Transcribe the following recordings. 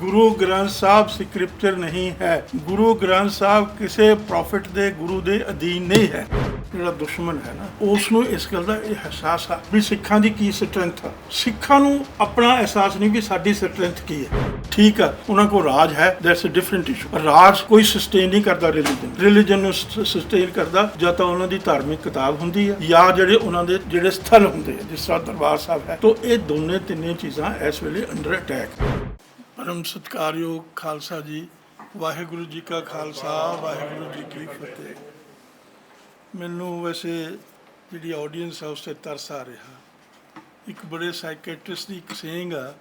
ਗੁਰੂ Granth Sahib scripture ਨਹੀਂ ਹੈ। ਗੁਰੂ ਗ੍ਰੰਥ ਸਾਹਿਬ ਕਿਸੇ ਪ੍ਰੋਫਿਟ ਦੇ ਗੁਰੂ ਦੇ ਅਧੀਨ ਨਹੀਂ ਹੈ। ਜਿਹੜਾ ਦੁਸ਼ਮਣ ਹੈ ਨਾ ਉਸ ਨੂੰ ਇਸ ਗੱਲ ਦਾ ਇਹ ਅਹਿਸਾਸ ਆ ਵੀ ਸਿੱਖਾਂ ਦੀ ਕੀ ਸਟਰੈਂਥ ਆ। ਸਿੱਖਾਂ ਨੂੰ ਆਪਣਾ ਅਹਿਸਾਸ ਨਹੀਂ ਵੀ ਸਾਡੀ ਸਟਰੈਂਥ ਕੀ ਹੈ। ਠੀਕ ਆ, ਉਹਨਾਂ ਕੋਲ ਰਾਜ ਹੈ ਦੈਟਸ ਅ ਡਿਫਰੈਂਟ ਇਸ਼ੂ ਰਾਜ ਕੋਈ ਸਸਟੇਨ ਨਹੀਂ ਕਰਦਾ ਰਿਲੀਜਨ ਰਿਲੀਜਨ ਨੂੰ ਸਸਟੇਨ ਕਰਦਾ ਜਾਂ ਤਾਂ ਉਹਨਾਂ ਦੀ ਧਾਰਮਿਕ ਕਿਤਾਬ ਹੁੰਦੀ ਹੈ ਜਾਂ ਜਿਹੜੇ ਉਹਨਾਂ ਦੇ, ਜਿਹੜੇ ਸਥਲ ਹੁੰਦੇ ਆ, ਜਿਸ ਤਰ੍ਹਾਂ ਦਰਬਾਰ ਸਾਹਿਬ ਹੈ, ਤੋਂ ਇਹ ਦੋਨੇ ਤਿੰਨੇ ਚੀਜ਼ਾਂ ਇਸ ਵੇਲੇ ਅੰਡਰ ਅਟੈਕ ਪਰਮ ਸਤਿਕਾਰਯੋਗ ਖਾਲਸਾ ਜੀ, ਵਾਹਿਗੁਰੂ ਜੀ ਕਾ ਖਾਲਸਾ, ਵਾਹਿਗੁਰੂ ਜੀ ਕੀ ਫਤਿਹ। ਮੈਨੂੰ ਵੈਸੇ ਜਿਹੜੀ ਆਡੀਅנס ਹੈ ਉਸ ਤੇ ਤਰਸ ਆ ਰਿਹਾ। ਇੱਕ ਬੜੇ ਸਾਈਕੈਟ੍ਰਿਸਟ ਦੀ ਇੱਕ ਸੇਇੰਗ ਆ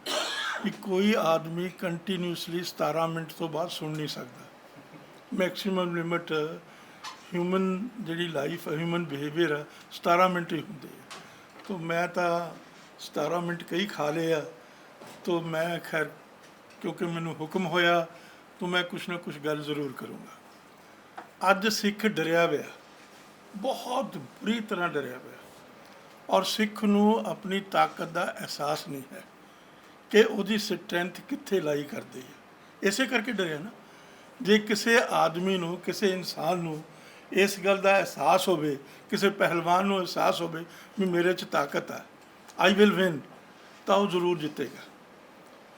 ਕਿ ਕੋਈ ਆਦਮੀ ਕੰਟੀਨਿਊਸਲੀ 17 ਮਿੰਟ ਤੋਂ ਬਾਅਦ ਸੁਣ ਨਹੀਂ ਸਕਦਾ। ਮੈਕਸਿਮਮ ਲਿਮਿਟ ਹਿਊਮਨ ਜਿਹੜੀ ਲਾਈਫ ਹੈ ਹਿਊਮਨ ਬਿਹੇਵੀਅਰ ਹੈ 17 ਮਿੰਟ ਹੀ ਹੁੰਦੇ ਆ। ਤੋ ਮੈਂ ਤਾਂ 17 ਮਿੰਟ ਕਈ ਖਾ ਲਏ ਆ। ਤੋ ਮੈਂ ਖੈਰ ਕਿਉਂਕਿ ਮੈਨੂੰ ਹੁਕਮ ਹੋਇਆ ਤੋ ਮੈਂ ਕੁਛ ਨਾ ਕੁਛ ਗੱਲ ਜ਼ਰੂਰ ਕਰੂੰਗਾ। ਅੱਜ ਸਿੱਖ ਡਰਿਆ ਹੋਇਆ ਬਹੁਤ ਬੁਰੀ ਤਰ੍ਹਾਂ ਡਰਿਆ ਹੋਇਆ ਔਰ ਸਿੱਖ ਨੂੰ ਆਪਣੀ ਤਾਕਤ ਦਾ ਅਹਿਸਾਸ ਨਹੀਂ ਹੈ ਕਿ ਉਹਦੀ ਸਟਰੈਂਥ ਕਿੱਥੇ ਲਾਈ ਕਰਦੀ ਹੈ। ਇਸੇ ਕਰਕੇ ਡਰਿਆ ਨਾ। ਜੇ ਕਿਸੇ ਆਦਮੀ ਨੂੰ, ਕਿਸੇ ਇਨਸਾਨ ਨੂੰ ਇਸ ਗੱਲ ਦਾ ਅਹਿਸਾਸ ਹੋਵੇ, ਕਿਸੇ ਪਹਿਲਵਾਨ ਨੂੰ ਅਹਿਸਾਸ ਹੋਵੇ ਵੀ ਮੇਰੇ 'ਚ ਤਾਕਤ ਹੈ ਆਈ ਵਿਲ ਵਿਨ ਤਾਂ ਉਹ ਜ਼ਰੂਰ ਜਿੱਤੇਗਾ।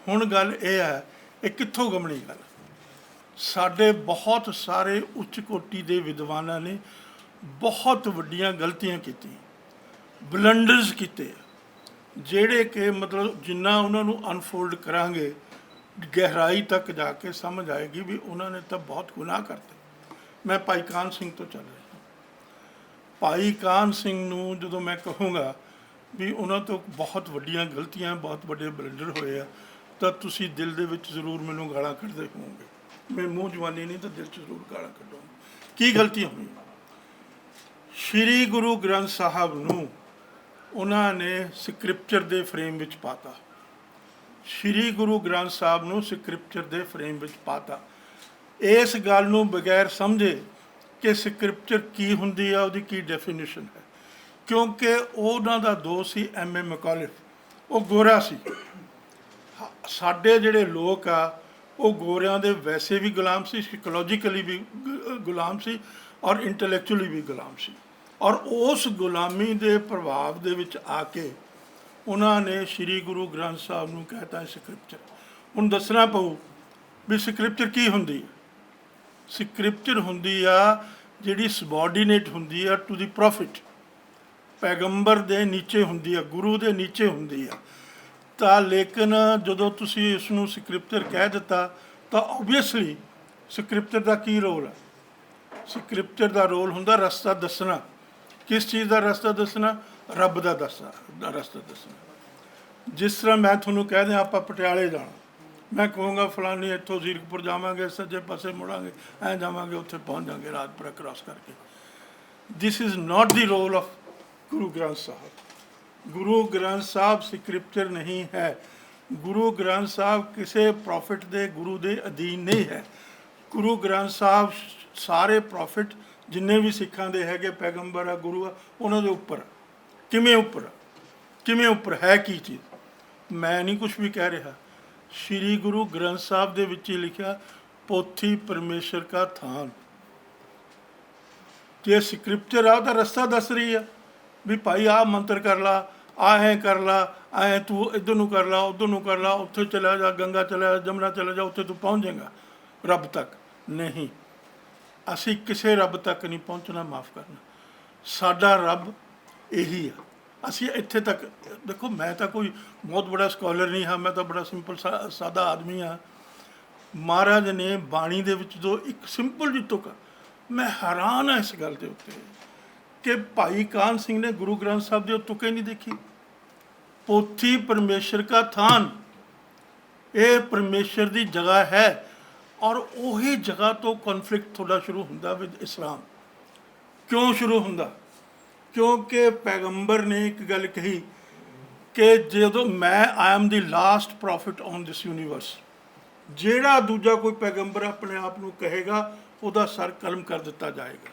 ਹੁਣ ਗੱਲ ਇਹ ਹੈ, ਇਹ ਕਿੱਥੋਂ ਗਮਣੀ ਗੱਲ? ਸਾਡੇ ਬਹੁਤ ਸਾਰੇ ਉੱਚ ਕੋਟੀ ਦੇ ਵਿਦਵਾਨਾਂ ਨੇ ਬਹੁਤ ਵੱਡੀਆਂ ਗਲਤੀਆਂ ਕੀਤੀਆਂ ਬਲੰਡਰਸ ਕੀਤੇ ਜਿਹੜੇ ਕਿ ਮਤਲਬ ਜਿੰਨਾ ਉਹਨਾਂ ਨੂੰ ਅਨਫੋਲਡ ਕਰਾਂਗੇ, ਗਹਿਰਾਈ ਤੱਕ ਜਾ ਕੇ ਸਮਝ ਆਏਗੀ ਵੀ ਉਹਨਾਂ ਨੇ ਤਾਂ ਬਹੁਤ ਗੁਨਾਹ ਕਰਤੇ। ਮੈਂ ਭਾਈ ਕਾਨ ਸਿੰਘ ਤੋਂ ਚੱਲ ਰਿਹਾ ਭਾਈ ਕਾਨ ਸਿੰਘ ਨੂੰ ਜਦੋਂ ਮੈਂ ਕਹੂੰਗਾ ਵੀ ਉਹਨਾਂ ਤੋਂ ਬਹੁਤ ਵੱਡੀਆਂ ਗਲਤੀਆਂ, ਬਹੁਤ ਵੱਡੇ ਬਲੰਡਰ ਹੋਏ ਆ ਤਾਂ ਤੁਸੀਂ ਦਿਲ ਦੇ ਵਿੱਚ ਜ਼ਰੂਰ ਮੈਨੂੰ ਗਾਲਾਂ ਕੱਢਦੇ ਹੋਵੋਗੇ। ਮੈਂ ਮੂੰਹ ਜਵਾਨੀ ਨਹੀਂ ਤਾਂ ਦਿਲ 'ਚ ਜ਼ਰੂਰ ਗਾਲਾਂ ਕੱਢੂੰਗਾ। ਕੀ ਗਲਤੀਆਂ ਹੋਈਆਂ? ਸ਼੍ਰੀ ਗੁਰੂ ਗ੍ਰੰਥ ਸਾਹਿਬ ਨੂੰ ਉਹਨਾਂ ਨੇ ਸਕ੍ਰਿਪਚਰ ਦੇ ਫਰੇਮ ਵਿੱਚ ਪਾਤਾ। ਸ਼੍ਰੀ ਗੁਰੂ ਗ੍ਰੰਥ ਸਾਹਿਬ ਨੂੰ ਸਕ੍ਰਿਪਚਰ ਦੇ ਫਰੇਮ ਵਿੱਚ ਪਾਤਾ। ਇਸ ਗੱਲ ਨੂੰ ਬਗੈਰ ਸਮਝੇ ਕਿ ਸਕ੍ਰਿਪਚਰ ਕੀ ਹੁੰਦੀ ਆ, ਉਹਦੀ ਕੀ ਡੈਫੀਨੇਸ਼ਨ ਹੈ। ਕਿਉਂਕਿ ਉਹਨਾਂ ਦਾ ਦੋਸਤ ਸੀ ਐਮ ਏ ਮਕੌਲਿਫ ਉਹ ਗੋਰਾ ਸੀ। ਸਾਡੇ ਜਿਹੜੇ ਲੋਕ ਆ, ਉਹ ਗੋਰਿਆਂ ਦੇ ਵੈਸੇ ਵੀ ਗੁਲਾਮ ਸੀ ਸਾਈਕੋਲੋਜੀਕਲੀ ਵੀ ਗੁ- ਗੁਲਾਮ ਸੀ ਔਰ ਇੰਟੈਲੈਕਚੁਅਲੀ ਵੀ ਗੁਲਾਮ ਸੀ। ਔਰ ਉਸ ਗੁਲਾਮੀ ਦੇ ਪ੍ਰਭਾਵ ਦੇ ਵਿੱਚ ਆ ਕੇ ਉਹਨਾਂ ਨੇ ਸ੍ਰੀ ਗੁਰੂ ਗ੍ਰੰਥ ਸਾਹਿਬ ਨੂੰ ਕਹਿਤਾ ਸਕ੍ਰਿਪਚਰ ਹੁਣ ਦੱਸਣਾ ਪਊ ਵੀ ਸਕ੍ਰਿਪਚਰ ਕੀ ਹੁੰਦੀ ਹੈ? ਸਕ੍ਰਿਪਚਰ ਹੁੰਦੀ ਆ ਜਿਹੜੀ ਸਬੋਰਡੀਨੇਟ ਹੁੰਦੀ ਆ ਟੂ ਦੀ ਪ੍ਰੋਫਿਟ ਪੈਗੰਬਰ ਦੇ ਨੀਚੇ ਹੁੰਦੀ ਆ, ਗੁਰੂ ਦੇ ਨੀਚੇ ਹੁੰਦੀ ਆ। ਤਾਂ ਲੇਕਿਨ ਜਦੋਂ ਤੁਸੀਂ ਇਸ ਨੂੰ ਸਕ੍ਰਿਪਚਰ ਕਹਿ ਦਿੱਤਾ, ਤਾਂ ਆਬਵੀਅਸਲੀ ਸਕ੍ਰਿਪਚਰ ਦਾ ਕੀ ਰੋਲ ਹੈ ਸਕ੍ਰਿਪਚਰ ਦਾ ਰੋਲ ਹੁੰਦਾ ਰਸਤਾ ਦੱਸਣਾ। ਕਿਸ ਚੀਜ਼ ਦਾ ਰਸਤਾ ਦੱਸਣਾ? ਰੱਬ ਦਾ ਦੱਸਣਾ ਰਸਤਾ ਦੱਸਣਾ। ਜਿਸ ਤਰ੍ਹਾਂ ਮੈਂ ਤੁਹਾਨੂੰ ਕਹਿ ਦਿਆਂ, ਆਪਾਂ ਪਟਿਆਲੇ ਜਾਣਾ। ਮੈਂ ਕਹੂੰਗਾ, ਫਲਾਨੀ ਇੱਥੋਂ ਜ਼ੀਰਕਪੁਰ ਜਾਵਾਂਗੇ, ਸੱਜੇ ਪਾਸੇ ਮੁੜਾਂਗੇ, ਐਂ ਜਾਵਾਂਗੇ, ਉੱਥੇ ਪਹੁੰਚ ਜਾਵਾਂਗੇ ਰਾਜਪੁਰਾ ਕ੍ਰਾਸ ਕਰਕੇ। This is not the role of Guru Granth Sahib. Guru Granth Sahib scripture ਨਹੀਂ ਹੈ। ਗੁਰੂ ਗ੍ਰੰਥ ਸਾਹਿਬ ਕਿਸੇ ਪ੍ਰੋਫਿਟ ਦੇ ਗੁਰੂ ਦੇ ਅਧੀਨ ਨਹੀਂ ਹੈ। ਗੁਰੂ ਗ੍ਰੰਥ ਸਾਹਿਬ ਸਾਰੇ ਪ੍ਰੋਫਿਟ ਜਿੰਨੇ ਵੀ ਸਿੱਖਾਂ ਦੇ ਹੈਗੇ, ਪੈਗੰਬਰ ਆ, ਗੁਰੂ ਆ, ਉਹਨਾਂ ਦੇ ਉੱਪਰ। ਕਿਵੇਂ ਉੱਪਰ? ਕਿਵੇਂ ਉੱਪਰ? ਹੈ ਕੀ ਚੀਜ਼? ਮੈਂ ਨਹੀਂ ਕੁਝ ਵੀ ਕਹਿ ਰਿਹਾ। ਸ੍ਰੀ ਗੁਰੂ ਗ੍ਰੰਥ ਸਾਹਿਬ ਦੇ ਵਿੱਚ ਹੀ ਲਿਖਿਆ, ਪੋਥੀ ਪਰਮੇਸ਼ਰ ਕਾ ਥਾਨ। ਜੇ ਸਕ੍ਰਿਪਚਰ ਆ ਤਾਂ ਰਸਤਾ ਦੱਸ ਰਹੀ ਆ ਵੀ ਭਾਈ ਆਹ ਮੰਤਰ ਕਰ ਲਾ, ਆਹ ਐ ਕਰ ਲਾ, ਐ ਤੂੰ ਇਧਰ ਨੂੰ ਕਰ ਲਾ, ਉਧਰ ਨੂੰ ਕਰ ਲਾ, ਉੱਥੇ ਚਲਾ ਜਾ, ਗੰਗਾ ਚਲਾ ਜਾ, ਜਮਨਾ ਚਲਾ ਜਾ, ਉੱਥੇ ਤੂੰ ਪਹੁੰਚ ਜਾਏਗਾ। ਰੱਬ ਤੱਕ ਨਹੀਂ। ਅਸੀਂ ਕਿਸੇ ਰੱਬ ਤੱਕ ਨਹੀਂ ਪਹੁੰਚਣਾ, ਮਾਫ ਕਰਨਾ। ਸਾਡਾ ਰੱਬ ਇਹੀ ਆ। ਅਸੀਂ ਇੱਥੇ ਤੱਕ, ਦੇਖੋ ਮੈਂ ਤਾਂ ਕੋਈ ਬਹੁਤ ਬੜਾ ਸਕਾਲਰ ਨਹੀਂ ਹਾਂ, ਮੈਂ ਤਾਂ ਬੜਾ ਸਿੰਪਲ ਸਾਦਾ ਆਦਮੀ ਹਾਂ। ਮਹਾਰਾਜ ਨੇ ਬਾਣੀ ਦੇ ਵਿੱਚ ਜੋ ਇੱਕ ਸਿੰਪਲ ਜਿਹੀ ਤੁਕ ਮੈਂ ਹੈਰਾਨ ਹਾਂ ਇਸ ਗੱਲ ਦੇ ਉੱਤੇ। ਕਿ ਭਾਈ ਕਾਨ ਸਿੰਘ ਨੇ ਗੁਰੂ ਗ੍ਰੰਥ ਸਾਹਿਬ ਦੇ ਉਹ ਤੁਕੇ ਨਹੀਂ ਦੇਖੀ? ਪੋਥੀ ਪਰਮੇਸ਼ਰ ਕਾ ਥਾਨ। ਇਹ ਪਰਮੇਸ਼ਰ ਦੀ ਜਗ੍ਹਾ ਹੈ ਔਰ ਉਹੀ ਜਗ੍ਹਾ ਤੋਂ ਕਨਫਲਿਕਟ ਥੋੜਾ ਸ਼ੁਰੂ ਹੁੰਦਾ ਵਿਦ ਇਸਲਾਮ ਕਿਉਂ ਸ਼ੁਰੂ ਹੁੰਦਾ? ਕਿਉਂਕਿ ਪੈਗੰਬਰ ਨੇ ਇੱਕ ਗੱਲ ਕਹੀ ਕਿ ਜਦੋਂ ਮੈਂ I am the last prophet on this universe ਜਿਹੜਾ ਦੂਜਾ ਕੋਈ ਪੈਗੰਬਰ ਆਪਣੇ ਆਪ ਨੂੰ ਕਹੇਗਾ, ਉਹਦਾ ਸਰ ਕਲਮ ਕਰ ਦਿੱਤਾ ਜਾਏਗਾ।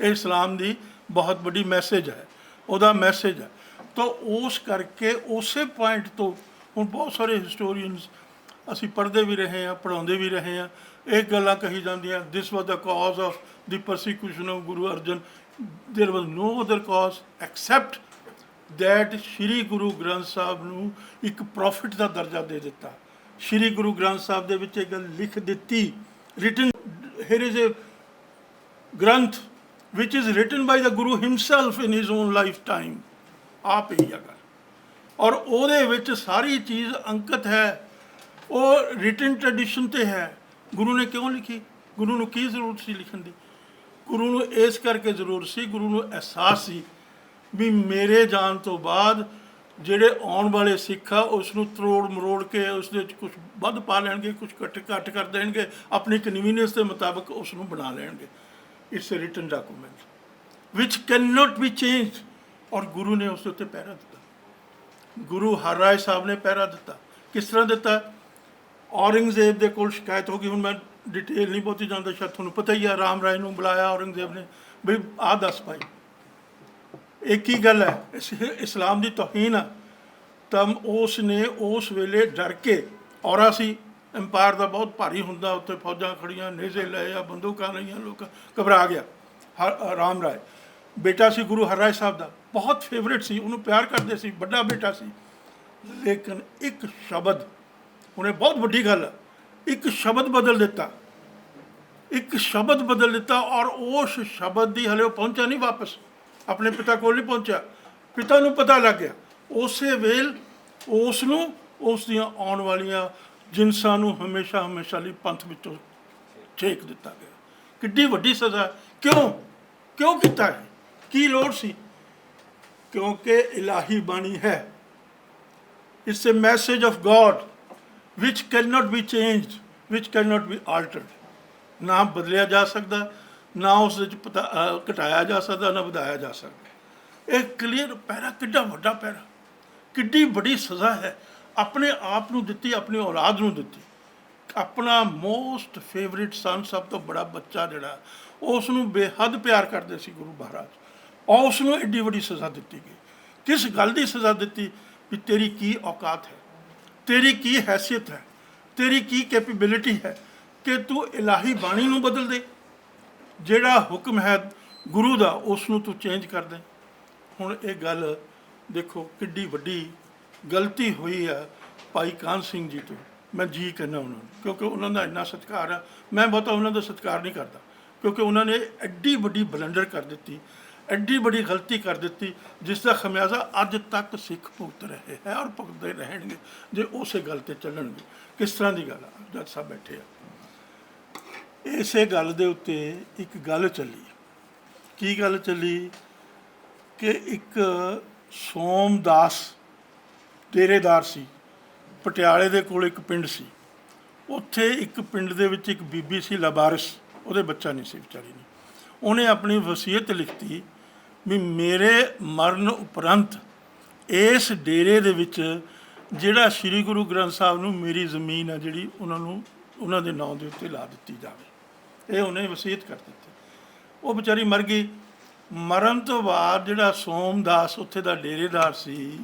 ਇਹ ਇਸਲਾਮ ਦੀ ਬਹੁਤ ਵੱਡੀ ਮੈਸੇਜ ਹੈ ਉਹਦਾ ਮੈਸੇਜ ਹੈ ਤਾਂ ਉਸ ਕਰਕੇ ਉਸੇ ਪੁਆਇੰਟ ਤੋਂ ਹੁਣ ਬਹੁਤ ਸਾਰੇ ਹਿਸਟੋਰੀਅਨਸ ਅਸੀਂ ਪੜ੍ਹਦੇ ਵੀ ਰਹੇ ਹਾਂ ਪੜ੍ਹਾਉਂਦੇ ਵੀ ਰਹੇ ਹਾਂ ਇਹ ਗੱਲਾਂ ਕਹੀ ਜਾਂਦੀਆਂ this was the cause of the persecution of Guru Arjan there was no other cause except that Shri Guru Granth Sahib ਨੂੰ ਇੱਕ ਪ੍ਰੋਫਿਟ ਦਾ ਦਰਜਾ ਦੇ ਦਿੱਤਾ ਸ਼੍ਰੀ ਗੁਰੂ ਗ੍ਰੰਥ ਸਾਹਿਬ ਦੇ ਵਿੱਚ ਇਹ ਗੱਲ ਲਿਖ ਦਿੱਤੀ written here is a Granth which is written by the guru himself in his own lifetime. ਆਪ ਹੀ ਆ ਔਰ ਉਹਦੇ ਵਿੱਚ ਸਾਰੀ ਚੀਜ਼ ਅੰਕਿਤ ਹੈ ਉਹ ਰਿਟਨ ਟ੍ਰੈਡੀਸ਼ਨ ਤੇ ਹੈ ਗੁਰੂ ਨੇ ਕਿਉਂ ਲਿਖੀ ਗੁਰੂ ਨੂੰ ਕੀ ਜ਼ਰੂਰਤ ਸੀ ਲਿਖਣ ਦੀ ਗੁਰੂ ਨੂੰ ਇਸ ਕਰਕੇ ਜ਼ਰੂਰ ਸੀ ਗੁਰੂ ਨੂੰ ਅਹਿਸਾਸ ਸੀ ਵੀ ਮੇਰੇ ਜਾਣ ਤੋਂ ਬਾਅਦ ਜਿਹੜੇ ਆਉਣ ਵਾਲੇ ਸਿੱਖ ਆ ਉਸ ਨੂੰ ਤਰੋੜ ਮਰੋੜ ਕੇ ਉਸ ਦੇ ਵਿੱਚ ਕੁਝ ਵੱਧ ਪਾ ਲੈਣਗੇ ਕੁਝ ਘੱਟ ਘੱਟ ਕਰ ਦੇਣਗੇ ਆਪਣੀ ਕਨਵੀਨੀਅੰਸ ਦੇ ਮੁਤਾਬਕ ਉਸ ਨੂੰ ਬਣਾ ਲੈਣਗੇ it's a written document which cannot be changed. Or ਗੁਰੂ ਨੇ ਉਸ ਉੱਤੇ ਪਹਿਰਾ ਦਿੱਤਾ ਗੁਰੂ ਹਰਰਾਏ ਸਾਹਿਬ ਨੇ ਪਹਿਰਾ ਦਿੱਤਾ ਕਿਸ ਤਰ੍ਹਾਂ ਦਿੱਤਾ ਔਰੰਗਜ਼ੇਬ ਦੇ ਕੋਲ ਸ਼ਿਕਾਇਤ ਹੋ ਗਈ ਹੁਣ ਮੈਂ ਡਿਟੇਲ ਨਹੀਂ ਬਹੁਤੀ ਜਾਂਦਾ ਸ਼ਾਇਦ ਤੁਹਾਨੂੰ ਪਤਾ ਹੀ ਆ ਰਾਮ ਰਾਏ ਨੂੰ ਬੁਲਾਇਆ ਔਰੰਗਜ਼ੇਬ ਨੇ ਵੀ ਆਹ ਦੱਸ ਭਾਈ ਇਹ ਕੀ ਗੱਲ ਹੈ ਇਸਲਾਮ ਦੀ ਤੋਹੀਨ ਆ ਤਾਂ ਉਸ ਨੇ ਉਸ ਵੇਲੇ ਡਰ ਕੇ ਔਰਾ ਸੀ ਐਮਪਾਇਰ ਦਾ ਬਹੁਤ ਭਾਰੀ ਹੁੰਦਾ, ਉੱਥੇ ਫੌਜਾਂ ਖੜੀਆਂ ਨੇਜ਼ੇ ਲਏ ਆ, ਬੰਦੂਕਾਂ ਲਈਆਂ, ਲੋਕ ਘਬਰਾ ਗਿਆ। ਹਰ- ਰਾਮ ਰਾਏ। ਬੇਟਾ ਸੀ ਗੁਰੂ ਹਰਰਾਏ ਸਾਹਿਬ ਦਾ, ਬਹੁਤ ਫੇਵਰਿਟ ਸੀ, ਉਹਨੂੰ ਪਿਆਰ ਕਰਦੇ ਸੀ, ਵੱਡਾ ਬੇਟਾ ਸੀ। ਲੇਕਿਨ ਇੱਕ ਸ਼ਬਦ, ਉਹਨੇ ਬਹੁਤ ਵੱਡੀ ਗੱਲ, ਇੱਕ ਸ਼ਬਦ ਬਦਲ ਦਿੱਤਾ। ਇੱਕ ਸ਼ਬਦ ਬਦਲ ਦਿੱਤਾ ਔਰ ਉਸ ਸ਼ਬਦ ਦੀ ਹਲੇ ਉਹ ਪਹੁੰਚਿਆ ਨਹੀਂ ਵਾਪਸ। ਆਪਣੇ ਪਿਤਾ ਕੋਲ ਨਹੀਂ ਪਹੁੰਚਿਆ। ਪਿਤਾ ਨੂੰ ਪਤਾ ਲੱਗ ਗਿਆ। ਉਸੇ ਵੇਲ ਉਸ ਨੂੰ, ਉਸ ਦੀਆਂ ਆਉਣ ਵਾਲੀਆਂ ਜਿਨਸਾਂ ਨੂੰ ਹਮੇਸ਼ਾ ਹਮੇਸ਼ਾ ਲਈ ਪੰਥ ਵਿੱਚੋਂ ਛੇਕ ਦਿੱਤਾ ਗਿਆ। ਕਿੱਡੀ ਵੱਡੀ ਸਜ਼ਾ ਕਿਉਂ? ਕਿਉਂ ਕੀਤਾ ਹੈ? ਕੀ ਲੋੜ ਸੀ? ਕਿਉਂਕਿ ਇਲਾਹੀ ਬਾਣੀ ਹੈ। It's a message of God which cannot be changed, which cannot be altered ਨਾ ਬਦਲਿਆ ਜਾ ਸਕਦਾ, ਨਾ ਉਸ ਵਿੱਚ ਪਤਾ ਘਟਾਇਆ ਜਾ ਸਕਦਾ, ਨਾ ਵਧਾਇਆ ਜਾ ਸਕਦਾ। ਇਹ ਕਲੀਅਰ ਪੈਰਾ ਕਿੱਡਾ ਵੱਡਾ ਪੈਰਾ ਕਿੱਡੀ ਵੱਡੀ ਸਜ਼ਾ ਹੈ। ਆਪਣੇ ਆਪ ਨੂੰ ਦਿੱਤੀ, ਆਪਣੀ ਔਲਾਦ ਨੂੰ ਦਿੱਤੀ। ਆਪਣਾ ਮੋਸਟ ਫੇਵਰਿਟ ਸਨ ਸਭ ਤੋਂ ਬੜਾ ਬੱਚਾ ਜਿਹੜਾ ਉਸ ਨੂੰ ਬੇਹੱਦ ਪਿਆਰ ਕਰਦੇ ਸੀ ਗੁਰੂ ਮਹਾਰਾਜ। ਔਰ ਉਸ ਨੂੰ ਐਡੀ ਵੱਡੀ ਸਜ਼ਾ ਦਿੱਤੀ ਗਈ। ਕਿਸ ਗੱਲ ਦੀ ਸਜ਼ਾ ਦਿੱਤੀ? ਵੀ ਤੇਰੀ ਕੀ ਔਕਾਤ ਹੈ? ਤੇਰੀ ਕੀ ਹੈਸੀਅਤ ਹੈ? ਤੇਰੀ ਕੀ ਕੈਪੇਬਿਲਿਟੀ ਹੈ ਕਿ ਤੂੰ ਇਲਾਹੀ ਬਾਣੀ ਨੂੰ ਬਦਲ ਦੇ? ਜਿਹੜਾ ਹੁਕਮ ਹੈ ਗੁਰੂ ਦਾ ਉਸ ਨੂੰ ਤੂੰ ਚੇਂਜ ਕਰ ਦੇ। ਹੁਣ ਇਹ ਗੱਲ ਦੇਖੋ ਕਿੱਡੀ ਵੱਡੀ ਗਲਤੀ ਹੋਈ ਆ ਭਾਈ ਕਾਨ ਸਿੰਘ ਜੀ ਤੋਂ। ਮੈਂ ਜੀ ਕਹਿੰਦਾ ਉਹਨਾਂ ਨੂੰ, ਕਿਉਂਕਿ ਉਹਨਾਂ ਦਾ ਇੰਨਾ ਸਤਿਕਾਰ ਆ। ਮੈਂ ਬਹੁਤਾ ਉਹਨਾਂ ਦਾ ਸਤਿਕਾਰ ਨਹੀਂ ਕਰਦਾ, ਕਿਉਂਕਿ ਉਹਨਾਂ ਨੇ ਐਡੀ ਵੱਡੀ ਬਲੰਡਰ ਕਰ ਦਿੱਤੀ, ਐਡੀ ਵੱਡੀ ਗਲਤੀ ਕਰ ਦਿੱਤੀ, ਜਿਸ ਦਾ ਖਮਿਆਜ਼ਾ ਅੱਜ ਤੱਕ ਸਿੱਖ ਭੁਗਤ ਰਹੇ ਹੈ ਔਰ ਭੁਗਤਦੇ ਰਹਿਣਗੇ, ਜੇ ਉਸੇ ਗੱਲ ਤੇ ਚੱਲਣਗੇ। ਕਿਸ ਤਰ੍ਹਾਂ ਦੀ ਗੱਲ ਆ? ਜੱਜ ਸਾਹਿਬ ਬੈਠੇ ਆ। ਇਸੇ ਗੱਲ ਦੇ ਉੱਤੇ ਇੱਕ ਗੱਲ ਚੱਲੀ। ਕੀ ਗੱਲ ਚੱਲੀ? ਕਿ ਇੱਕ ਸੋਮਦਾਸ ਡੇਰੇਦਾਰ ਸੀ। ਪਟਿਆਲੇ ਦੇ ਕੋਲ ਇੱਕ ਪਿੰਡ ਸੀ। ਉੱਥੇ ਇੱਕ ਪਿੰਡ ਦੇ ਵਿੱਚ ਇੱਕ ਬੀਬੀ ਸੀ, ਲਬਾਰਸ। ਉਹਦੇ ਬੱਚਾ ਨਹੀਂ ਸੀ ਵਿਚਾਰੀ ਨੇ ਉਹਨੇ ਆਪਣੀ ਵਸੀਅਤ ਲਿਖਤੀ ਵੀ ਮੇਰੇ ਮਰਨ ਉਪਰੰਤ ਇਸ ਡੇਰੇ ਦੇ ਵਿੱਚ ਜਿਹੜਾ ਸ੍ਰੀ ਗੁਰੂ ਗ੍ਰੰਥ ਸਾਹਿਬ ਨੂੰ ਮੇਰੀ ਜ਼ਮੀਨ ਆ ਜਿਹੜੀ ਉਹਨਾਂ ਨੂੰ ਉਹਨਾਂ ਦੇ ਨਾਂ ਦੇ ਉੱਤੇ ਲਾ ਦਿੱਤੀ ਜਾਵੇ। ਇਹ ਉਹਨੇ ਵਸੀਅਤ ਕਰ ਦਿੱਤੀ। ਉਹ ਵਿਚਾਰੀ ਮਰ ਗਈ। ਮਰਨ ਤੋਂ ਬਾਅਦ ਜਿਹੜਾ ਸੋਮਦਾਸ ਉੱਥੇ ਦਾ ਡੇਰੇਦਾਰ ਸੀ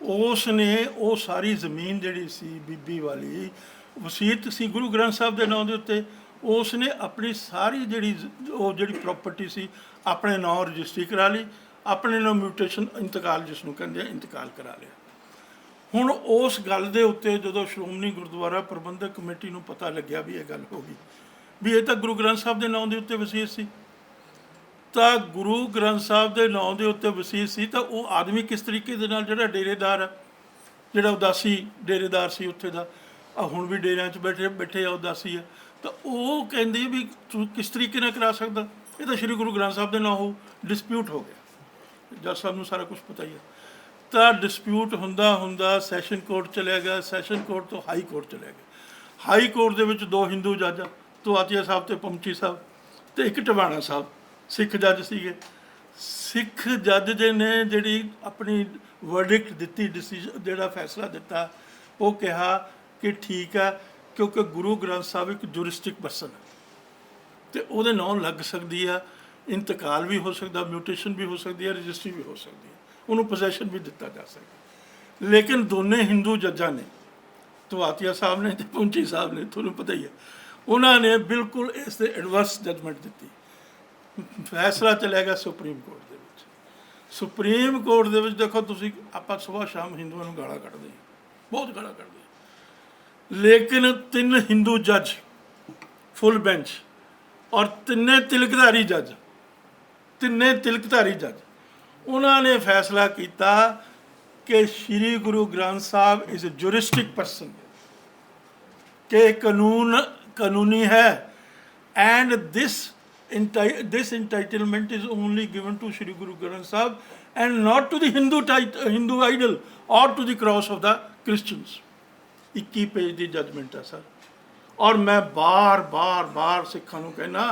ਉਸ ਨੇ ਉਹ ਸਾਰੀ ਜ਼ਮੀਨ ਜਿਹੜੀ ਸੀ ਬੀਬੀ ਵਾਲੀ, ਵਸੀਅਤ ਸੀ ਗੁਰੂ ਗ੍ਰੰਥ ਸਾਹਿਬ ਦੇ ਨਾਂ ਦੇ ਉੱਤੇ ਉਸ ਨੇ ਆਪਣੀ ਸਾਰੀ ਜਿਹੜੀ ਉਹ ਜਿਹੜੀ ਪ੍ਰਾਪਰਟੀ ਸੀ ਆਪਣੇ ਨਾਂ ਰਜਿਸਟਰੀ ਕਰਾ ਲਈ, ਆਪਣੇ ਨਾਂ ਮਿਊਟੇਸ਼ਨ ਇੰਤਕਾਲ ਜਿਸ ਨੂੰ ਕਹਿੰਦੇ ਆ, ਇੰਤਕਾਲ ਕਰਾ ਲਿਆ। ਹੁਣ ਉਸ ਗੱਲ ਦੇ ਉੱਤੇ ਜਦੋਂ ਸ਼੍ਰੋਮਣੀ ਗੁਰਦੁਆਰਾ ਪ੍ਰਬੰਧਕ ਕਮੇਟੀ ਨੂੰ ਪਤਾ ਲੱਗਿਆ ਵੀ ਇਹ ਗੱਲ ਹੋ ਗਈ, ਵੀ ਇਹ ਤਾਂ ਗੁਰੂ ਗ੍ਰੰਥ ਸਾਹਿਬ ਦੇ ਨਾਂ ਦੇ ਉੱਤੇ ਵਸੀਅਤ ਸੀ। ਤਾਂ ਗੁਰੂ ਗ੍ਰੰਥ ਸਾਹਿਬ ਦੇ ਨਾਂ ਦੇ ਉੱਤੇ ਵਸੀਅਤ ਸੀ, ਤਾਂ ਉਹ ਆਦਮੀ ਕਿਸ ਤਰੀਕੇ ਦੇ ਨਾਲ ਜਿਹੜਾ ਡੇਰੇਦਾਰ ਆ, ਜਿਹੜਾ ਉਦਾਸੀ ਡੇਰੇਦਾਰ ਸੀ ਉੱਥੇ ਦਾ ਆ ਹੁਣ ਵੀ ਡੇਰਿਆਂ 'ਚ ਬੈਠੇ ਬੈਠੇ ਆ ਉਦਾਸੀ ਆ, ਤਾਂ ਉਹ ਕਹਿੰਦੇ ਵੀ ਤੂੰ ਕਿਸ ਤਰੀਕੇ ਨਾਲ ਕਰਾ ਸਕਦਾ? ਇਹ ਤਾਂ ਸ੍ਰੀ ਗੁਰੂ ਗ੍ਰੰਥ ਸਾਹਿਬ ਦੇ ਨਾਂ ਹੋ, ਡਿਸਪਿਊਟ ਹੋ ਗਿਆ। ਜੱਜ ਸਾਹਿਬ ਨੂੰ ਸਾਰਾ ਕੁਝ ਪਤਾ ਹੀ ਹੈ ਤਾਂ ਡਿਸਪਿਊਟ ਹੁੰਦਾ ਹੁੰਦਾ ਸੈਸ਼ਨ ਕੋਰਟ ਚਲਿਆ ਗਿਆ, ਸੈਸ਼ਨ ਕੋਰਟ ਤੋਂ ਹਾਈ ਕੋਰਟ ਚਲਿਆ ਗਿਆ। ਹਾਈ ਕੋਰਟ ਦੇ ਵਿੱਚ ਦੋ ਹਿੰਦੂ ਜੱਜ ਤੋਂ ਆਤੀਆ ਸਾਹਿਬ ਤੇ ਪੰਚੀ ਸਾਹਿਬ ਤੇ ਇੱਕ ਟਵਾਣਾ ਸਾਹਿਬ। ਸਿੱਖ ਜੱਜ ਸੀਗੇ। ਸਿੱਖ ਜੱਜ ਦੇ ਨੇ ਜਿਹੜੀ ਆਪਣੀ ਵਰਡਿਕਟ ਦਿੱਤੀ ਡਿਸੀਜਨ ਜਿਹੜਾ ਫੈਸਲਾ ਦਿੱਤਾ, ਉਹ ਕਿਹਾ ਕਿ ਠੀਕ ਹੈ, ਕਿਉਂਕਿ ਗੁਰੂ ਗ੍ਰੰਥ ਸਾਹਿਬ ਇੱਕ ਜੁਰਿਸਟਿਕ ਪਰਸਨ ਹੈ। ਤੇ ਉਹਦੇ ਨਾਂ ਲੱਗ ਸਕਦੀ ਆ, ਇੰਤਕਾਲ ਵੀ ਹੋ ਸਕਦਾ ਮਿਊਟੇਸ਼ਨ ਵੀ ਹੋ ਸਕਦੀ ਹੈ ਰਜਿਸਟਰੀ ਵੀ ਹੋ ਸਕਦੀ ਹੈ ਉਹਨੂੰ ਪੋਜੈਸ਼ਨ ਵੀ ਦਿੱਤਾ ਜਾ ਸਕਦਾ। ਲੇਕਿਨ ਦੋਨੇ ਹਿੰਦੂ ਜੱਜਾਂ ਨੇ ਤਵਾਤੀਆ ਸਾਹਿਬ ਨੇ ਤੇ ਪੁੰਚੀ ਸਾਹਿਬ ਨੇ, ਤੁਹਾਨੂੰ ਪਤਾ ਹੀ ਹੈ। ਉਹਨਾਂ ਨੇ ਬਿਲਕੁਲ ਇਸ ਤੇ ਐਡਵਰਸ ਜਜਮੈਂਟ ਦਿੱਤੀ। ਫੈਸਲਾ ਚਲਿਆ ਗਿਆ ਸੁਪਰੀਮ ਕੋਰਟ ਦੇ ਵਿੱਚ। ਸੁਪਰੀਮ ਕੋਰਟ ਦੇ ਵਿੱਚ ਦੇਖੋ ਤੁਸੀਂ, ਆਪਾਂ ਸਵੇਰ ਸ਼ਾਮ ਹਿੰਦੂਆਂ ਨੂੰ ਗਾਲਾਂ ਕੱਢਦੇ ਹਾਂ। ਬਹੁਤ ਗਾਲਾਂ ਕੱਢਦੇ ਹਾਂ। ਲੇਕਿਨ ਤਿੰਨ ਹਿੰਦੂ ਜੱਜ, ਫੁੱਲ ਬੈਂਚ, ਔਰ ਤਿੰਨੇ ਤਿਲਕਧਾਰੀ ਜੱਜ, ਤਿੰਨੇ ਤਿਲਕਧਾਰੀ ਜੱਜ, ਉਹਨਾਂ ਨੇ ਫੈਸਲਾ ਕੀਤਾ ਕਿ ਸ੍ਰੀ ਗੁਰੂ ਗ੍ਰੰਥ ਸਾਹਿਬ ਇਜ਼ ਅ ਜੁਰਿਸਟਿਕ ਪਰਸਨ ਕਿ ਕਾਨੂੰਨ, ਕਾਨੂੰਨੀ ਹੈ। And this enti- this entitlement is only given to Shri Guru Granth Sahib and not to the Hindu tit- Hindu idol or to the cross of the Christians 21 page the judgement ਹੈ sir ਔਰ ਮੈਂ ਬਾਰ ਬਾਰ ਬਾਰ ਸਿੱਖਾਂ ਨੂੰ ਕਹਿਣਾ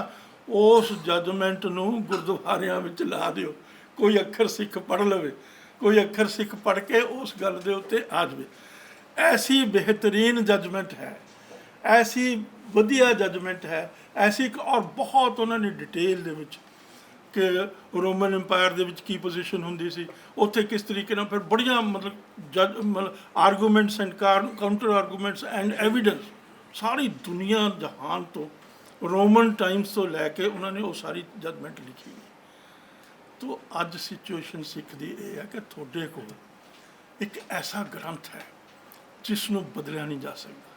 ਉਸ judgement ਨੂੰ ਗੁਰਦੁਆਰਿਆਂ ਵਿੱਚ ਲਾ ਦਿਓ ਕੋਈ ਅੱਖਰ ਸਿੱਖ ਪੜ੍ਹ ਲਵੇ ਕੋਈ ਅੱਖਰ ਸਿੱਖ ਪੜ੍ਹ ਕੇ ਉਸ ਗੱਲ ਦੇ ਉੱਤੇ ਆ ਜਾਵੇ ਐਸੀ ਬਿਹਤਰੀਨ ਜਜਮੈਂਟ ਹੈ ਐਸੀ ਵਧੀਆ ਜਜਮੈਂਟ ਹੈ, ਐਸੀ ਇੱਕ ਔਰ ਬਹੁਤ ਉਹਨਾਂ ਨੇ ਡਿਟੇਲ ਦੇ ਵਿੱਚ ਕਿ ਰੋਮਨ ਇੰਪਾਇਰ ਦੇ ਵਿੱਚ ਕੀ ਪੋਜੀਸ਼ਨ ਹੁੰਦੀ ਸੀ, ਉੱਥੇ ਕਿਸ ਤਰੀਕੇ ਨਾਲ ਫਿਰ ਬੜੀਆਂ ਮਤਲਬ ਜਜ ਮਤਲਬ arguments and counter arguments and evidence ਸਾਰੀ ਦੁਨੀਆ ਜਹਾਨ ਤੋਂ ਰੋਮਨ ਟਾਈਮਸ ਤੋਂ ਲੈ ਕੇ ਉਹਨਾਂ ਨੇ ਉਹ ਸਾਰੀ ਜਜਮੈਂਟ ਲਿਖੀ। ਤੋ ਅੱਜ ਸਿਚੁਏਸ਼ਨ ਸਿੱਖ ਦੀ ਇਹ ਹੈ ਕਿ ਤੁਹਾਡੇ ਕੋਲ ਇੱਕ ਐਸਾ ਗ੍ਰੰਥ ਹੈ ਜਿਸ ਨੂੰ ਬਦਲਿਆ ਨਹੀਂ ਜਾ ਸਕਦਾ।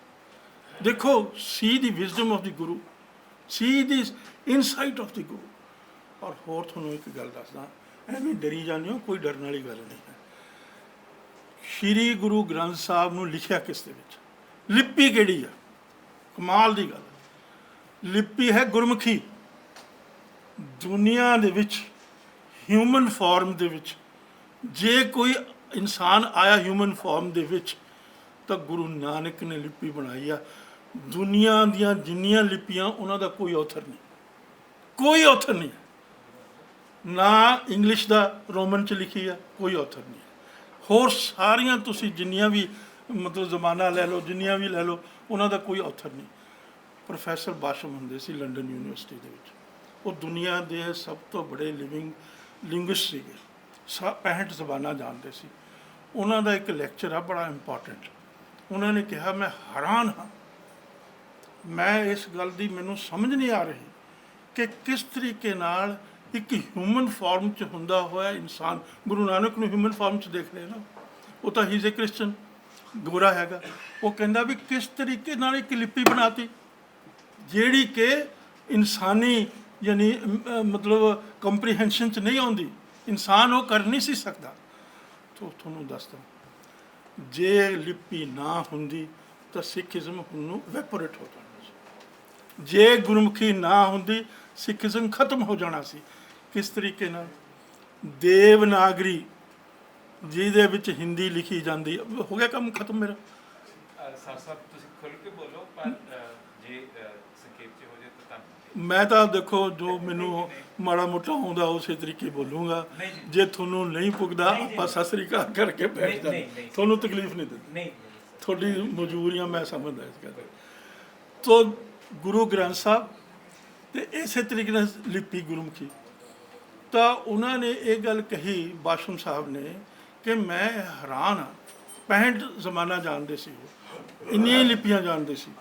ਦੇਖੋ see the wisdom of the guru see the insight of the guru ਔਰ ਹੋਰ ਤੁਹਾਨੂੰ ਇੱਕ ਗੱਲ ਦੱਸਦਾ, ਐਵੇਂ ਡਰੀ ਜਾਂਦੇ ਹੋ, ਕੋਈ ਡਰਨ ਵਾਲੀ ਗੱਲ ਨਹੀਂ ਹੈ। ਸ਼੍ਰੀ ਗੁਰੂ ਗ੍ਰੰਥ ਸਾਹਿਬ ਨੂੰ ਲਿਖਿਆ ਕਿਸ ਦੇ ਵਿੱਚ? ਲਿਪੀ ਕਿਹੜੀ ਆ? ਕਮਾਲ ਦੀ ਗੱਲ। ਲਿਪੀ ਹੈ ਗੁਰਮੁਖੀ। ਦੁਨੀਆ ਦੇ ਵਿੱਚ ਹਿਊਮਨ ਫਾਰਮ ਦੇ ਵਿੱਚ, ਜੇ ਕੋਈ ਇਨਸਾਨ ਆਇਆ ਹਿਊਮਨ ਫਾਰਮ ਦੇ ਵਿੱਚ, ਤਾਂ ਗੁਰੂ ਨਾਨਕ ਨੇ ਲਿਪੀ ਬਣਾਈ ਆ। ਦੁਨੀਆ ਦੀਆਂ ਜਿੰਨੀਆਂ ਲਿਪੀਆਂ, ਉਹਨਾਂ ਦਾ ਕੋਈ ਆਥਰ ਨਹੀਂ। ਕੋਈ ਆਥਰ ਨਹੀਂ। ਨਾ ਇੰਗਲਿਸ਼ ਦਾ ਰੋਮਨ ਚ ਲਿਖੀ ਆ, ਕੋਈ ਆਥਰ ਨਹੀਂ। ਹੋਰ ਸਾਰੀਆਂ ਤੁਸੀਂ ਜਿੰਨੀਆਂ ਵੀ ਮਤਲਬ ਜ਼ਮਾਨਾ ਲੈ ਲਓ, ਜਿੰਨੀਆਂ ਵੀ ਲੈ ਲਓ, ਉਹਨਾਂ ਦਾ ਕੋਈ ਆਥਰ ਨਹੀਂ। ਪ੍ਰੋਫੈਸਰ ਬਾਸ਼ਮ ਹੁੰਦੇ ਸੀ ਲੰਡਨ ਯੂਨੀਵਰਸਿਟੀ ਦੇ ਵਿੱਚ। ਉਹ ਦੁਨੀਆ ਦੇ ਸਭ ਤੋਂ ਬੜੇ ਲਿਵਿੰਗ ਲਿੰਗੁਇਸਟ ਸੀਗੇ। ਸਾ- 65 ਜ਼ਬਾਨਾਂ ਜਾਣਦੇ ਸੀ। ਉਹਨਾਂ ਦਾ ਇੱਕ ਲੈਕਚਰ ਆ, ਬੜਾ ਇੰਪੋਰਟੈਂਟ ਉਹਨਾਂ ਨੇ ਕਿਹਾ, ਮੈਂ ਹੈਰਾਨ ਹਾਂ ਮੈਂ ਇਸ ਗੱਲ ਦੀ ਮੈਨੂੰ ਸਮਝ ਨਹੀਂ ਆ ਰਹੀ ਕਿ ਕਿਸ ਤਰੀਕੇ ਨਾਲ ਇੱਕ ਹਿਊਮਨ ਫਾਰਮ 'ਚ ਹੁੰਦਾ ਹੋਇਆ ਇਨਸਾਨ, ਗੁਰੂ ਨਾਨਕ ਨੂੰ ਹਿਊਮਨ ਫਾਰਮ 'ਚ ਦੇਖ ਰਹੇ ਨਾ, ਉਹ ਤਾਂ ਹੀ ਇਜ਼ ਕ੍ਰਿਸਚਨ ਗੋਰਾ ਹੈਗਾ। ਉਹ ਕਹਿੰਦਾ ਵੀ ਕਿਸ ਤਰੀਕੇ ਨਾਲ ਇੱਕ ਲਿਪੀ ਬਣਾਤੀ, ਜਿਹੜੀ ਕਿ ਇਨਸਾਨੀ ਯਾਨੀ ਮਤਲਬ ਕੰਪਰੀਹੈਂਸ਼ਨ ਚ ਨਹੀਂ ਆਉਂਦੀ। ਇਨਸਾਨ ਉਹ ਕਰ ਨਹੀਂ ਸੀ ਸਕਦਾ। ਤੋ ਤੁਹਾਨੂੰ ਦੱਸਦਾ ਜੇ ਲਿਪੀ ਨਾ ਹੁੰਦੀ ਤਾਂ ਸਿੱਖੀਜ਼ਮ ਨੂੰ ਵੈਪੋਰੇਟ ਹੋ ਜਾਣਾ ਜੇ ਗੁਰਮੁਖੀ ਨਾ ਹੁੰਦੀ ਸਿੱਖੀਜ਼ਮ ਖਤਮ ਹੋ ਜਾਣਾ ਸੀ। ਕਿਸ ਤਰੀਕੇ ਨਾਲ? ਦੇਵਨਾਗਰੀ ਜਿਹਦੇ ਵਿੱਚ ਹਿੰਦੀ ਲਿਖੀ ਜਾਂਦੀ ਹੋ। ਗਿਆ ਕੰਮ ਖਤਮ ਮੇਰਾ? ਸਰ ਸਾਹਿਬ ਤੁਸੀਂ ਖੁੱਲ ਕੇ ਬੋਲੋ ਪਰ ਜੇ ਸੰਖੇਪ ਚ ਹੋ ਜਾਏ ਤਾਂ ਮੈਂ ਤਾਂ ਦੇਖੋ ਜੋ ਮੈਨੂੰ ਮਾੜਾ ਮੋਟਾ ਆਉਂਦਾ ਉਸੇ ਤਰੀਕੇ ਬੋਲੂੰਗਾ। ਜੀ। ਜੇ ਤੁਹਾਨੂੰ ਨਹੀਂ ਪੁੱਗਦਾ ਜੀ। ਆਪਾਂ ਸਤਿ ਸ੍ਰੀ ਅਕਾਲ ਕਰਕੇ ਬੈਠ ਨਹੀਂ। ਤੁਹਾਨੂੰ ਤਕਲੀਫ ਨਹੀਂ ਦਿੰਦੀ। ਨਹੀਂ ਤੁਹਾਡੀ ਮਜਬੂਰੀਆਂ ਮੈਂ ਸਮਝਦਾ ਇਸ ਗੱਲ ਤੋਂ ਗੁਰੂ ਗ੍ਰੰਥ ਸਾਹਿਬ ਤੇ ਇਸੇ ਤਰੀਕੇ ਨਾਲ ਲਿਪੀ ਗੁਰਮੁਖੀ। ਤਾਂ ਉਹਨਾਂ ਨੇ ਇਹ ਗੱਲ ਕਹੀ ਬਾਸ਼ਮ ਸਾਹਿਬ ਨੇ ਕਿ ਮੈਂ ਹੈਰਾਨ ਹਾਂ 65 ਜ਼ਮਾਨਾ ਜਾਣਦੇ ਸੀ ਉਹ, ਇੰਨੀਆਂ ਹੀ ਲਿਪੀਆਂ ਜਾਣਦੇ ਸੀ।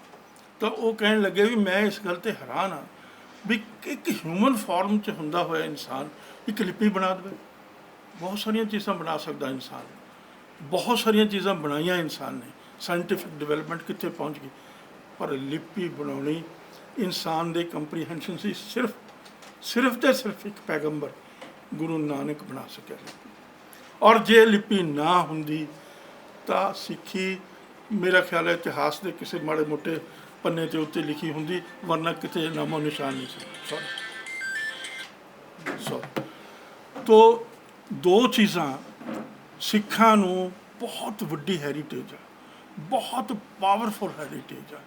ਤਾਂ ਉਹ ਕਹਿਣ ਲੱਗੇ ਵੀ ਮੈਂ ਇਸ ਗੱਲ ਤੇ ਹੈਰਾਨ ਹਾਂ ਵੀ ਇੱਕ ਹਿਊਮਨ ਫਾਰਮ 'ਚ ਹੁੰਦਾ ਹੋਇਆ ਇਨਸਾਨ ਇੱਕ ਲਿਪੀ ਬਣਾ ਦੇਵੇ। ਬਹੁਤ ਸਾਰੀਆਂ ਚੀਜ਼ਾਂ ਬਣਾ ਸਕਦਾ ਇਨਸਾਨ। ਬਹੁਤ ਸਾਰੀਆਂ ਚੀਜ਼ਾਂ ਬਣਾਈਆਂ ਇਨਸਾਨ ਨੇ। ਸਾਇੰਟੀਫਿਕ ਡਿਵੈਲਪਮੈਂਟ ਕਿੱਥੇ ਪਹੁੰਚ ਗਈ। ਪਰ ਲਿਪੀ ਬਣਾਉਣੀ ਇਨਸਾਨ ਦੇ ਕੰਪਰੀਹੈਂਸ਼ਨ ਸੀ, ਸਿਰਫ ਸਿਰਫ ਤੇ ਸਿਰਫ ਇੱਕ ਪੈਗੰਬਰ ਗੁਰੂ ਨਾਨਕ ਬਣਾ ਸਕਿਆ। ਲਿਪੀ ਔਰ ਜੇ ਲਿਪੀ ਨਾ ਹੁੰਦੀ ਤਾਂ ਸਿੱਖੀ ਮੇਰਾ ਖਿਆਲ ਹੈ ਇਤਿਹਾਸ ਦੇ ਕਿਸੇ ਮਾੜੇ ਮੋਟੇ ਪੰਨੇ ਤੇ ਉੱਤੇ ਲਿਖੀ ਹੁੰਦੀ, ਵਰਨਾ ਕਿਤੇ ਨਾਮੋ ਨਿਸ਼ਾਨ ਨਹੀਂ ਸੀ। ਸੋ ਤੋ ਦੋ ਚੀਜ਼ਾਂ ਸਿੱਖਾਂ ਨੂੰ ਬਹੁਤ ਵੱਡੀ ਹੈਰੀਟੇਜ ਆ, ਬਹੁਤ ਪਾਵਰਫੁਲ ਹੈਰੀਟੇਜ ਆ।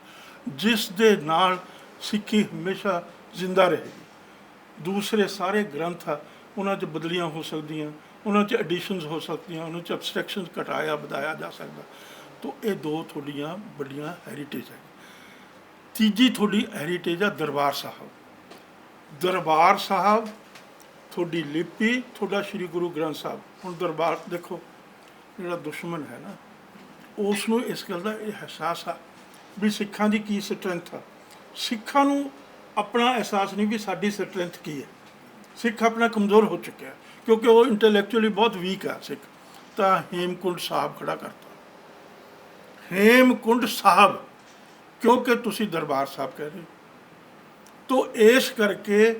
ਜਿਸ ਦੇ ਨਾਲ ਸਿੱਖੀ ਹਮੇਸ਼ਾ ਜ਼ਿੰਦਾ ਰਹੇਗੀ। ਦੂਸਰੇ ਸਾਰੇ ਗ੍ਰੰਥ ਆ ਉਹਨਾਂ 'ਚ ਬਦਲੀਆਂ ਹੋ ਸਕਦੀਆਂ, ਉਹਨਾਂ 'ਚ ਐਡੀਸ਼ਨਸ ਹੋ ਸਕਦੀਆਂ, ਉਹਨਾਂ 'ਚ ਐਬਸਟ੍ਰੈਕਸ਼ਨਸ ਘਟਾਇਆ, ਵਧਾਇਆ ਜਾ ਸਕਦਾ। ਤੋ ਇਹ ਦੋ ਤੁਹਾਡੀਆਂ ਵੱਡੀਆਂ ਹੈਰੀਟੇਜ ਹੈ ਤੀਜੀ ਤੁਹਾਡੀ ਹੈਰੀਟੇਜ ਆ ਦਰਬਾਰ ਸਾਹਿਬ। ਦਰਬਾਰ ਸਾਹਿਬ, ਤੁਹਾਡੀ ਲਿਪੀ, ਤੁਹਾਡਾ ਸ੍ਰੀ ਗੁਰੂ ਗ੍ਰੰਥ ਸਾਹਿਬ। ਹੁਣ ਦਰਬਾਰ, ਦੇਖੋ, ਜਿਹੜਾ ਦੁਸ਼ਮਣ ਹੈ ਨਾ ਉਸ ਨੂੰ ਇਸ ਗੱਲ ਦਾ ਇਹ ਅਹਿਸਾਸ ਆ ਵੀ ਸਿੱਖਾਂ ਦੀ ਕੀ ਸਟਰੈਂਥ ਆ। ਸਿੱਖਾਂ ਨੂੰ ਆਪਣਾ ਅਹਿਸਾਸ ਨਹੀਂ ਵੀ ਸਾਡੀ ਸਟਰੈਂਥ ਕੀ ਹੈ ਸਿੱਖ ਆਪਣਾ ਕਮਜ਼ੋਰ ਹੋ ਚੁੱਕਿਆ ਕਿਉਂਕਿ ਉਹ ਇੰਟੈਲੈਕਚੁਅਲੀ ਬਹੁਤ ਵੀਕ ਆ ਸਿੱਖ। ਤਾਂ ਹੇਮਕੁੰਡ ਸਾਹਿਬ ਖੜਾ ਕਰਤਾ। ਹੇਮਕੁੰਡ ਸਾਹਿਬ, ਕਿਉਂਕਿ ਤੁਸੀਂ ਦਰਬਾਰ ਸਾਹਿਬ ਕਹਿ ਰਹੇ ਹੋ। ਤੋ ਇਸ ਕਰਕੇ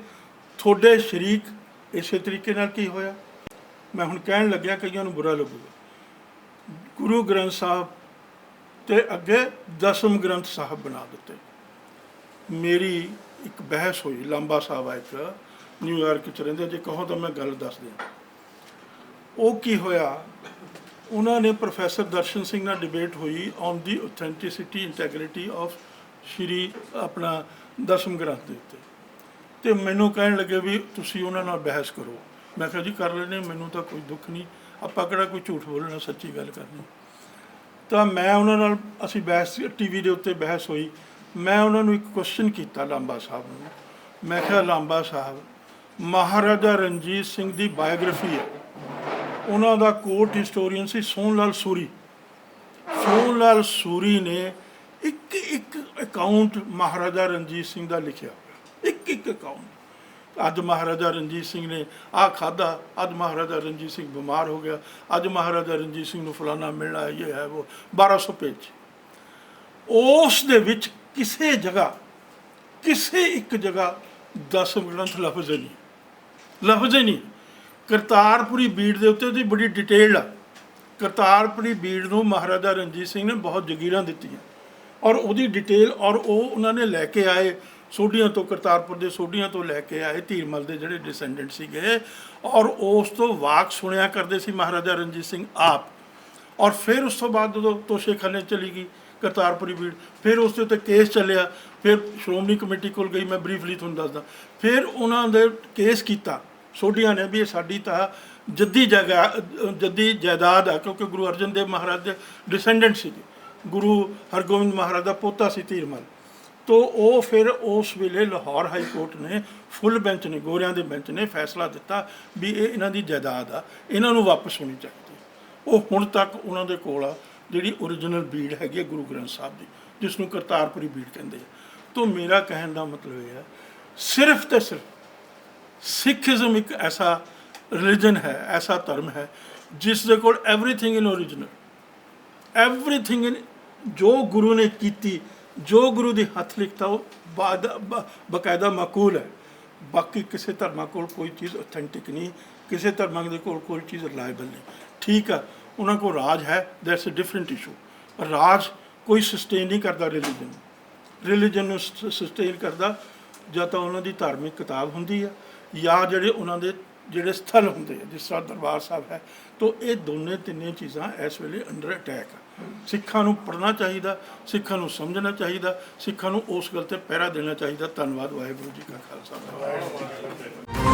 ਤੁਹਾਡੇ ਸ਼ਰੀਕ ਇਸੇ ਤਰੀਕੇ ਨਾਲ ਕੀ ਹੋਇਆ? ਮੈਂ ਹੁਣ ਕਹਿਣ ਲੱਗਿਆ ਕਈਆਂ ਨੂੰ ਬੁਰਾ ਲੱਗੂਗਾ। ਗੁਰੂ ਗ੍ਰੰਥ ਸਾਹਿਬ ਤੇ ਅੱਗੇ ਦਸਮ ਗ੍ਰੰਥ ਸਾਹਿਬ ਬਣਾ ਦਿੱਤੇ। ਮੇਰੀ ਇੱਕ ਬਹਿਸ ਹੋਈ, ਲਾਂਬਾ ਸਾਹਿਬ ਆ ਇੱਕ ਨਿਊਯਾਰਕ ਚ ਰਹਿੰਦੇ, ਜੇ ਕਹੋ ਤਾਂ ਮੈਂ ਗੱਲ ਦੱਸ ਦਿਆਂ। ਉਹ ਕੀ ਹੋਇਆ, ਉਹਨਾਂ ਨੇ ਪ੍ਰੋਫੈਸਰ ਦਰਸ਼ਨ ਸਿੰਘ ਨਾਲ ਡਿਬੇਟ ਹੋਈ on the authenticity integrity of Shri ਆਪਣਾ ਦਸਮ ਗ੍ਰੰਥ ਦੇ ਉੱਤੇ। ਤੇ ਮੈਨੂੰ ਕਹਿਣ ਲੱਗੇ ਵੀ ਤੁਸੀਂ ਉਹਨਾਂ ਨਾਲ ਬਹਿਸ ਕਰੋ। ਮੈਂ ਕਿਹਾ ਜੀ, ਕਰ ਲੈਣੇ ਮੈਨੂੰ ਤਾਂ ਕੋਈ ਦੁੱਖ ਨਹੀਂ। ਆਪਾਂ ਕਿਹੜਾ ਕੋਈ ਝੂਠ ਬੋਲਣਾ, ਸੱਚੀ ਗੱਲ ਕਰਨੀ। ਤਾਂ ਮੈਂ ਉਹਨਾਂ ਨਾਲ, ਅਸੀਂ ਬਹਿਸ ਟੀਵੀ ਦੇ ਉੱਤੇ ਬਹਿਸ ਹੋਈ। ਮੈਂ ਉਹਨਾਂ ਨੂੰ ਇੱਕ ਕੁਐਸਚਨ ਕੀਤਾ ਲਾਂਬਾ ਸਾਹਿਬ ਨੂੰ। ਮੈਂ ਕਿਹਾ, ਲਾਂਬਾ ਸਾਹਿਬ, ਮਹਾਰਾਜਾ ਰਣਜੀਤ ਸਿੰਘ ਦੀ ਬਾਇਓਗ੍ਰਾਫੀ ਹੈ। ਉਹਨਾਂ ਦਾ ਕੋਰਟ ਹਿਸਟੋਰੀਅਨ ਸੀ ਸੋਹਣ ਲਾਲ ਸੂਰੀ। ਸੋਹਣ ਲਾਲ ਸੂਰੀ ਨੇ ਇੱਕ ਇੱਕ ਅਕਾਊਂਟ ਮਹਾਰਾਜਾ ਰਣਜੀਤ ਸਿੰਘ ਦਾ ਲਿਖਿਆ ਇੱਕ ਇੱਕ ਅਕਾਊਂਟ ਅੱਜ ਮਹਾਰਾਜਾ ਰਣਜੀਤ ਸਿੰਘ ਨੇ ਆਹ ਖਾਦਾ ਅੱਜ ਮਹਾਰਾਜਾ ਰਣਜੀਤ ਸਿੰਘ ਬਿਮਾਰ ਹੋ ਗਿਆ, ਅੱਜ ਮਹਾਰਾਜਾ ਰਣਜੀਤ ਸਿੰਘ ਨੂੰ ਫਲਾਣਾ ਮਿਲਣਾ ਇਹ ਹੈ ਉਹ 1200 ਪੇਜ ਉਸ ਦੇ ਵਿੱਚ ਕਿਸੇ ਜਗ੍ਹਾ, ਕਿਸੇ ਇੱਕ ਜਗ੍ਹਾ ਦਸਮ ਗ੍ਰੰਥ ਲਫ਼ਜ਼ ਨਹੀਂ। ਲਫ਼ਜ਼ ਨਹੀਂ। ਕਰਤਾਰਪੁਰੀ ਬੀੜ ਦੇ ਉੱਤੇ ਉਹਦੀ ਬੜੀ ਡਿਟੇਲ ਆ। ਕਰਤਾਰਪੁਰੀ ਬੀੜ ਨੂੰ ਮਹਾਰਾਜਾ ਰਣਜੀਤ ਸਿੰਘ ਨੇ ਬਹੁਤ ਜਗੀਰਾਂ ਦਿੱਤੀਆਂ। ਔਰ ਉਹਦੀ ਡਿਟੇਲ ਔਰ ਉਹ ਉਹਨਾਂ ਨੇ ਲੈ ਕੇ ਆਏ ਸੋਢੀਆਂ ਤੋਂ ਕਰਤਾਰਪੁਰ ਦੇ ਸੋਢੀਆਂ ਤੋਂ ਲੈ ਕੇ ਆਏ ਧੀਰਮਲ ਦੇ ਜਿਹੜੇ ਡਿਸੈਂਡੈਂਟ ਸੀਗੇ ਔਰ ਉਸ ਤੋਂ ਵਾਕ ਸੁਣਿਆ ਕਰਦੇ ਸੀ ਮਹਾਰਾਜਾ ਰਣਜੀਤ ਸਿੰਘ ਆਪ। ਔਰ ਫਿਰ ਉਸ ਤੋਂ ਬਾਅਦ ਜਦੋਂ ਤੋਸ਼ੇਖਾਨੇ ਚਲੀ ਗਈ ਕਰਤਾਰਪੁਰੀ ਬੀੜ, ਫਿਰ ਉਸ ਦੇ ਉੱਤੇ ਕੇਸ ਚੱਲਿਆ, ਫਿਰ ਸ਼੍ਰੋਮਣੀ ਕਮੇਟੀ ਕੋਲ ਗਈ, ਮੈਂ ਬਰੀਫਲੀ ਤੁਹਾਨੂੰ ਦੱਸਦਾ। ਫਿਰ ਉਹਨਾਂ ਦੇ ਕੇਸ ਕੀਤਾ, ਸੋਢੀਆਂ ਨੇ ਵੀ ਇਹ ਸਾਡੀ ਤਾਂ ਜੱਦੀ ਜਗ੍ਹਾ ਜੱਦੀ ਜਾਇਦਾਦ ਆ, ਕਿਉਂਕਿ ਗੁਰੂ ਅਰਜਨ ਦੇਵ ਮਹਾਰਾਜ ਦੇ ਡਿਸੈਂਡੈਂਟ ਸੀ ਗੁਰੂ ਹਰਗੋਬਿੰਦ ਮਹਾਰਾਜ ਦਾ ਪੋਤਾ ਸੀ ਧੀਰਮਲ। ਤੋ ਉਹ ਫਿਰ ਉਸ ਵੇਲੇ ਲਾਹੌਰ ਹਾਈ ਕੋਰਟ ਨੇ ਫੁੱਲ ਬੈਂਚ ਨੇ, ਗੋਰਿਆਂ ਦੇ ਬੈਂਚ ਨੇ ਫੈਸਲਾ ਦਿੱਤਾ ਵੀ ਇਹ ਇਹਨਾਂ ਦੀ ਜਾਇਦਾਦ ਆ, ਇਹਨਾਂ ਨੂੰ ਵਾਪਸ ਹੋਣੀ ਚਾਹੀਦੀ ਉਹ ਹੁਣ ਤੱਕ ਉਹਨਾਂ ਦੇ ਕੋਲ ਆ, ਜਿਹੜੀ ਓਰੀਜਨਲ ਬੀੜ ਹੈਗੀ ਹੈ ਗੁਰੂ ਗ੍ਰੰਥ ਸਾਹਿਬ ਦੀ, ਜਿਸ ਨੂੰ ਕਰਤਾਰਪੁਰੀ ਬੀੜ ਕਹਿੰਦੇ ਆ। ਤੋ ਮੇਰਾ ਕਹਿਣ ਦਾ ਮਤਲਬ ਇਹ ਹੈ ਸਿਰਫ ਤੇ ਸਿਰਫ ਸਿੱਖੀਜ਼ਮ ਇੱਕ ਐਸਾ ਰਿਲੀਜਨ ਹੈ, ਐਸਾ ਧਰਮ ਹੈ, ਜਿਸ ਦੇ ਕੋਲ everything in original everything in ਜੋ ਗੁਰੂ ਨੇ ਕੀਤੀ ਜੋ ਗੁਰੂ ਦੇ ਹੱਥ ਲਿਖਤਾ, ਉਹ ਬਾਕਾਇਦਾ ਬ- ਮਕੂਲ ਹੈ। ਬਾਕੀ ਕਿਸੇ ਧਰਮਾਂ ਕੋਲ ਕੋਈ ਚੀਜ਼ ਆਥੈਂਟਿਕ ਨਹੀਂ, ਕਿਸੇ ਧਰਮਾਂ ਦੇ ਕੋਲ ਕੋਈ ਚੀਜ਼ ਰਿਲਾਇਬਲ ਨਹੀਂ। ਠੀਕ ਆ, ਉਹਨਾਂ ਕੋਲ ਰਾਜ ਹੈ ਦੈਟਸ ਅ ਡਿਫਰੈਂਟ ਇਸ਼ੂ ਪਰ ਰਾਜ ਕੋਈ ਸਸਟੇਨ ਨਹੀਂ ਕਰਦਾ ਰਿਲੀਜਨ ਰਿਲੀਜਨ ਨੂੰ ਸਸਟੇਨ ਕਰਦਾ, ਜਾਂ ਤਾਂ ਉਹਨਾਂ ਦੀ ਧਾਰਮਿਕ ਕਿਤਾਬ ਹੁੰਦੀ ਆ, ਜਾਂ ਜਿਹੜੇ ਉਹਨਾਂ ਦੇ, ਜਿਹੜੇ ਸਥਲ ਹੁੰਦੇ ਆ, ਜਿਸ ਤਰ੍ਹਾਂ ਦਰਬਾਰ ਸਾਹਿਬ ਹੈ, ਤੋਂ ਇਹ ਦੋਨੇ ਤਿੰਨੇ ਚੀਜ਼ਾਂ ਇਸ ਵੇਲੇ ਅੰਡਰ ਅਟੈਕ ਆ। ਸਿੱਖਾਂ ਨੂੰ ਪੜ੍ਹਨਾ ਚਾਹੀਦਾ, ਸਿੱਖਾਂ ਨੂੰ ਸਮਝਣਾ ਚਾਹੀਦਾ, ਸਿੱਖਾਂ ਨੂੰ ਉਸ ਗੱਲ ਤੇ ਪਹਿਰਾ ਦੇਣਾ ਚਾਹੀਦਾ। ਧੰਨਵਾਦ, ਵਾਹਿਗੁਰੂ ਜੀ ਕਾ ਖਾਲਸਾ। ਵਾਹਿਗੁਰੂ ਜੀ ਕੀ ਫਤਿਹ